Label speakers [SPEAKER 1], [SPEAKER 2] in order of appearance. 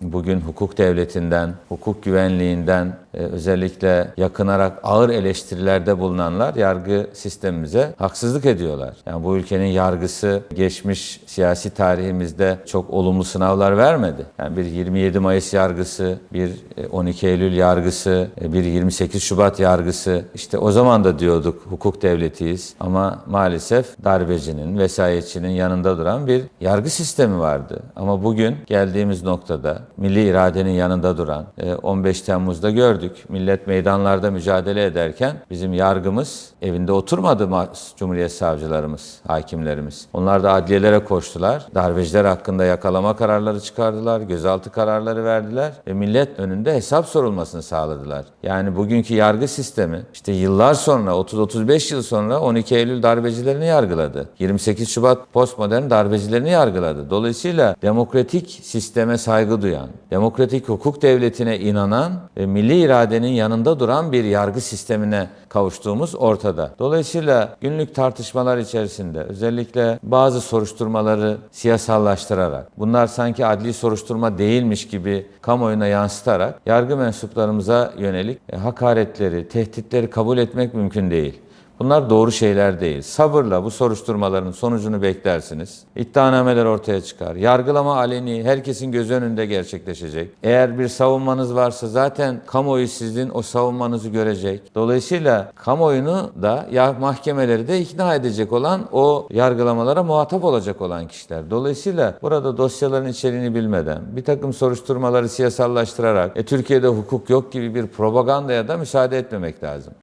[SPEAKER 1] bugün hukuk devletinden, hukuk güvenliğinden e, özellikle yakınarak ağır eleştirilerde bulunanlar yargı sistemimize haksızlık ediyorlar. Yani bu ülkenin yargısı geçmiş siyasi tarihimizde çok olumlu sınavlar vermedi. Yani bir 27 Mayıs yargısı, bir e, 12 Eylül yargısı, e, bir 28 Şubat yargısı. İşte o zaman da diyorduk hukuk devletiyiz ama maalesef darbecinin, vesayetçinin yanında duran bir yargı sistemi vardı. Ama bugün geldiğimiz noktada milli iradenin yanında duran e, 15 Temmuz'da gördük. Millet meydanlarda mücadele ederken bizim yargımız evinde oturmadı ma- Cumhuriyet savcılarımız, hakimlerimiz. Onlar da adliyelere koştular. Darbeciler hakkında yakalama kararları çıkardılar, gözaltı kararları verdiler ve millet önünde hesap sorulmasını sağladılar. Yani bugünkü yargı sistemi işte yıllar sonra 30-35 yıl sonra 12 Eylül darbecilerini yargıladı. 28 Şubat postmodern darbecilerini yargıladı. Dolayısıyla demokratik sisteme saygı duyan, demokratik hukuk devletine inanan ve milli iradenin yanında duran bir yargı sistemine kavuştuğumuz ortada. Dolayısıyla günlük tartışmalar içerisinde özellikle bazı soruşturmaları siyasallaştırarak, bunlar sanki adli soruşturma değilmiş gibi kamuoyuna yansıtarak yargı mensuplarımıza yönelik e, hakaretleri, tehditleri kabul etmek mümkün değil. Bunlar doğru şeyler değil. Sabırla bu soruşturmaların sonucunu beklersiniz. İddianameler ortaya çıkar. Yargılama aleni herkesin göz önünde gerçekleşecek. Eğer bir savunmanız varsa zaten kamuoyu sizin o savunmanızı görecek. Dolayısıyla kamuoyunu da ya mahkemeleri de ikna edecek olan o yargılamalara muhatap olacak olan kişiler. Dolayısıyla burada dosyaların içeriğini bilmeden bir takım soruşturmaları siyasallaştırarak e, Türkiye'de hukuk yok gibi bir propagandaya da müsaade etmemek lazım.